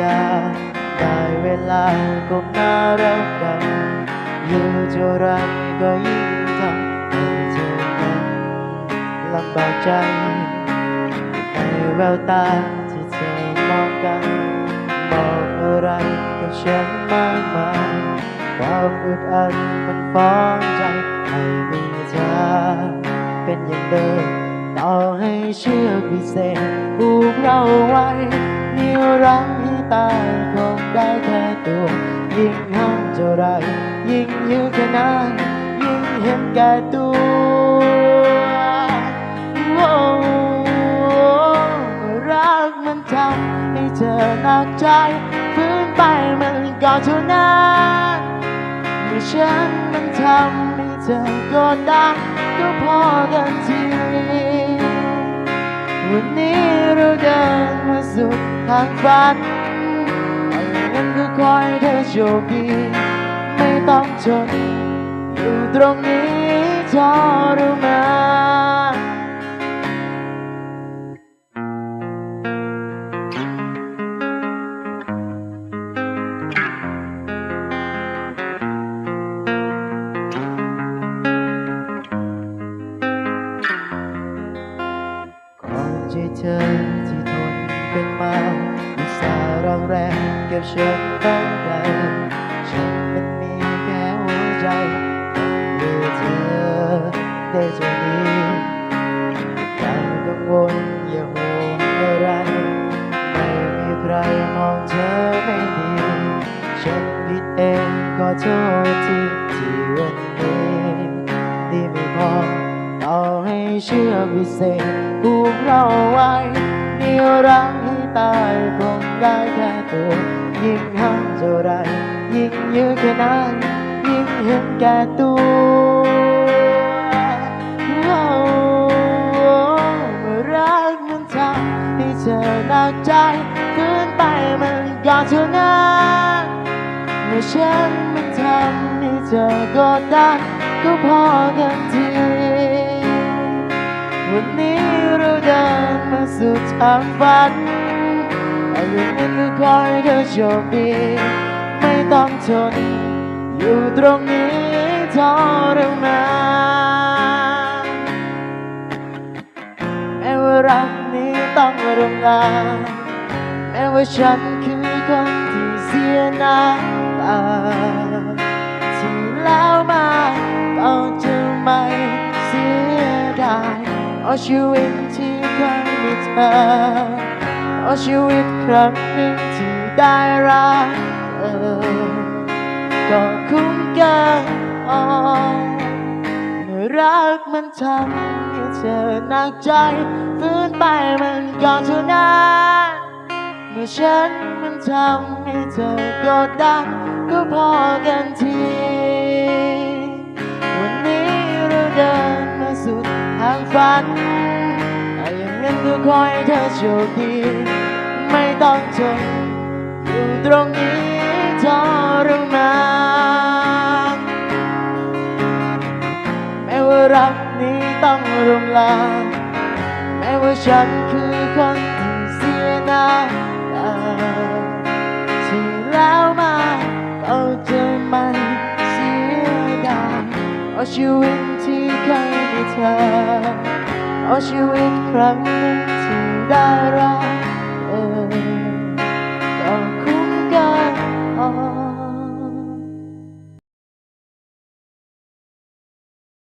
ญา ได้เวลาก้มหน้ารักกัน อยู่เท่าไรก็ยิ่งทำให้เธอนั้นลำบากใจ ในแววตาที่เธอมองกันบอกอะไรกับฉันมากมายความอึดอัดมันฟ้องใจให้มีเธอเป็นอย่างเดิมต่อให้เชือกวิเศษผูกเราไว้นิรั้งให้ ตายคงได้แค่ตัว ยิ่งห้ามเท่าไร ยิ่งยื้อแค่นั้นยิ่งเห็นแก่ตัวโอ้รักมันทำให้เธอหนักใจฟื้นไปมันก็เท่านั้นเมื่อฉันมันทำให้เธอกดดันก็พอกันทีวันนี้เราเดินมาสุดทางฝัน คอยเธอโชคดีไม่ต้องทนอยู่ตรงนี้ทรมานขอบใจเธอ ก็บฉันตั้งแต่ฉันมันมีแค่หัวใจต้องมีเธอได้เท่านี้อย่ากังวลอย่าห่วงอะไรไม่มีใครมองเธอไม่ดีฉันผิดเองขอโทษที่ที่วันนี้ที่ไม่พอต่อให้เชื่อวิเศษผูกเราไว้นิ้วรั้งให้ตายคงได้แค่ตัว ยิ่งห้ามเท่าไรยิ่งยื้อแค่นั้น ยิ่งเห็นแก่ตัวโอ้เมื่อรักมันทำให้เธอหนักใจฟื้นไปมันก็เท่านั้นเมื่อฉันมันทำให้เธอกดดันก็พอกันทีวันนี้เราเดินมาสู่ทางฝัน อาอย่นั้นก็ขอให้เธอโชคดี ไม่ต้องทน อยู่ตรงนี้ทรมานแม้ว่ารักนี้ต้องรำลาแม้ว่าฉันคือคนที่เสียน้ำตาที่แล้วมาก็จะไม่เสียดายเอาชีวิตที่เคยมีเธอ ชีวิตครั้งหนึ่งที่ได้รักเธอก็คุ้มกันอ่อนเมื่อรักมันทำให้เธอหนักใจฟื้นไปมันก็เท่านั้นเมื่อฉันมันทำให้เธอกดดันก็พอกันที ขอให้เธอโชคดี ไม่ต้องทนออยู่ตรงนี้ทรมานแม้ว่ารักนี้ต้องรำลาแม้ว่าฉันคือคนที่เสียหน้ำตาที่แล้วมาก็จะไม่เสียดายเอาชีวิตที่เคยมีเธอเอาชีวิตครั้งหนึ่ง ที่ได้รัก